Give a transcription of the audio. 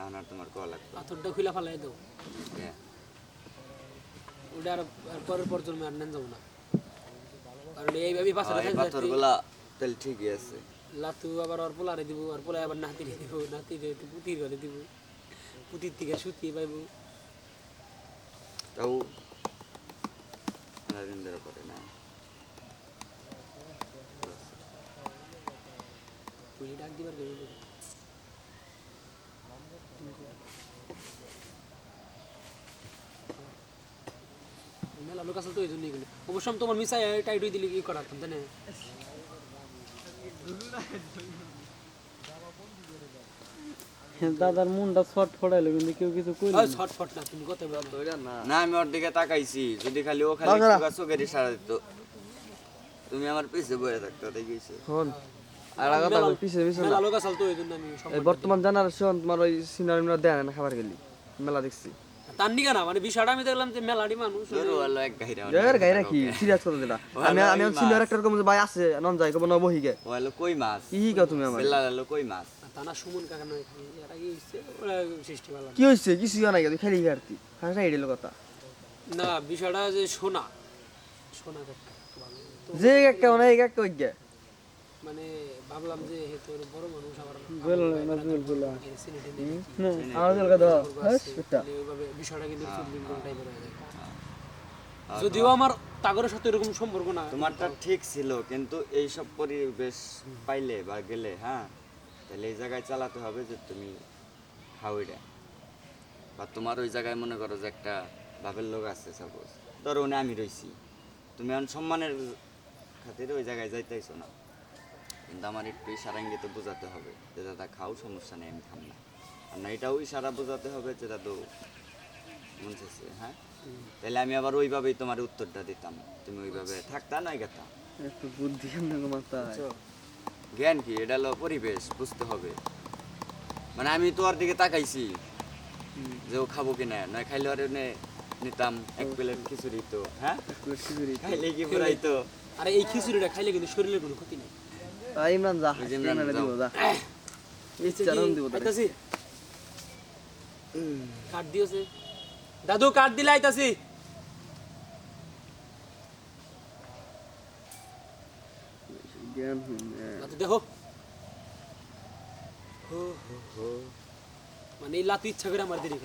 এখন আর তোমার কল লাগবে পাথরটা খুলে ফেলাই দাও। হ্যাঁ। ওটা আর পরের পর জন্মে আর নেন যাব না। কারণ পাথরটা এই থাকতে থাকতে পাথরগুলা তাহলে ঠিকই আছে। লাতু আবার ওর পোলারে দিব আর পোলায় আবার নাতি দিব নাতি পুতির ঘরে দিব। পুতির থেকে সুতি পাইব। তাও ধরে করে না। তুই ডাক দিবার কই মেলা লোক আসলে তো এই জন্যই অবশ্য তোমার মিসাই টাইট হয়ে দিলে কি করার তাই না? দাদার মনটা ছট ফটাইলো কিন্তু কেউ কিছু কইল ওই ছটফট না তুমি কথা বলো না। আমি ওর দিকে তাকাইছি যদি খালি ও খালি চোখের ইশারা দিত। তুমি আমার পিছে বয়ে থাকতো দেখেছি হন আর আগা দাও পিছে পিছে মেলা লোক আসলে তো এই আমি বর্তমান জেনারেশন তোমার ওই সিনারিরা দেয় না খাবার গেলি মেলা দেখছি। তার না মানে বিষয়টা আমি দেখলাম যে মেলাডি মানুষ। এক গাইরা এর গাইরা কি? সিরিয়াস কথা দিলা আমি আমি সিনিয়র একটা কম ভাই আছে নন যাই কব না বহি গে। ও হলো কই মাছ? কি কাও তুমি আমার বেলা হলো কই মাছ? তা সুমন কাকা নয় খাই এর আগে হইছে? ওরা সৃষ্টি ভালো কি হইছে? কিছু নাই তুই খালি গারতি হাসা এডিল কথা। না বিষয়টা যে শোনা কথা যে একটা মানে এক একটা গে। মানে ভাবলাম যে তোর বড় মানুষ আবার সিনেটে নেই আমার জলকা দাও। হাস এটা ওইভাবে বিষয়টা কিন্তু ফুটবিল টাইপের হয়ে যায়। যদিও আমার তাগরের সাথে এরকম সম্পর্ক না তোমারটা ঠিক ছিল কিন্তু এই সব পরিবেশ পাইলে বা গেলে হ্যাঁ তাহলে এই জায়গায় চালাতে হবে যে তুমি হাউইটা বা তোমার ওই জায়গায় মনে করো যে একটা বাপের লোক আছে সাপোজ ধরো উনি আমি রইছি। তুমি এখন সম্মানের খাতিরে ওই জায়গায় যাইতেইছো না। কিন্তু আমার একটু ইশারাঙ্গিতে বোঝাতে হবে যে দাদা খাও সমস্যা নেই আমি খাম না। আর না এটাও ইশারা বোঝাতে হবে যে দাদু চাইছে, হ্যাঁ? তাহলে আমি আবার ওইভাবেই তোমার উত্তরটা দিতাম। তুমি ওইভাবে থাকতা নয় গেতা? একটু বুদ্ধি মাথায় জ্ঞান কি? এটা হলো পরিবেশ বুঝতে হবে। মানে আমি তোর দিকে তাকাইছি যে ও খাব কিনা। নয় খাইলে আর নিতাম এক প্লেট খিচুড়ি তো হ্যাঁ? খিচুড়ি খাইলে কি পুরাই তো? আর এই খিচুড়িটা খাইলে কিন্তু শরীরের কোনো ক্ষতি নেই। ইমরান যা ইমরান দিব। যা। ইচ্ছা রন দিব। আইতাছি। কাট দিয়েছে দাদু কাট দিলে আইতাছি। হ্যাঁ। দাদু দেখো। মানে এই লাতু ইচ্ছা করে আমার দেরি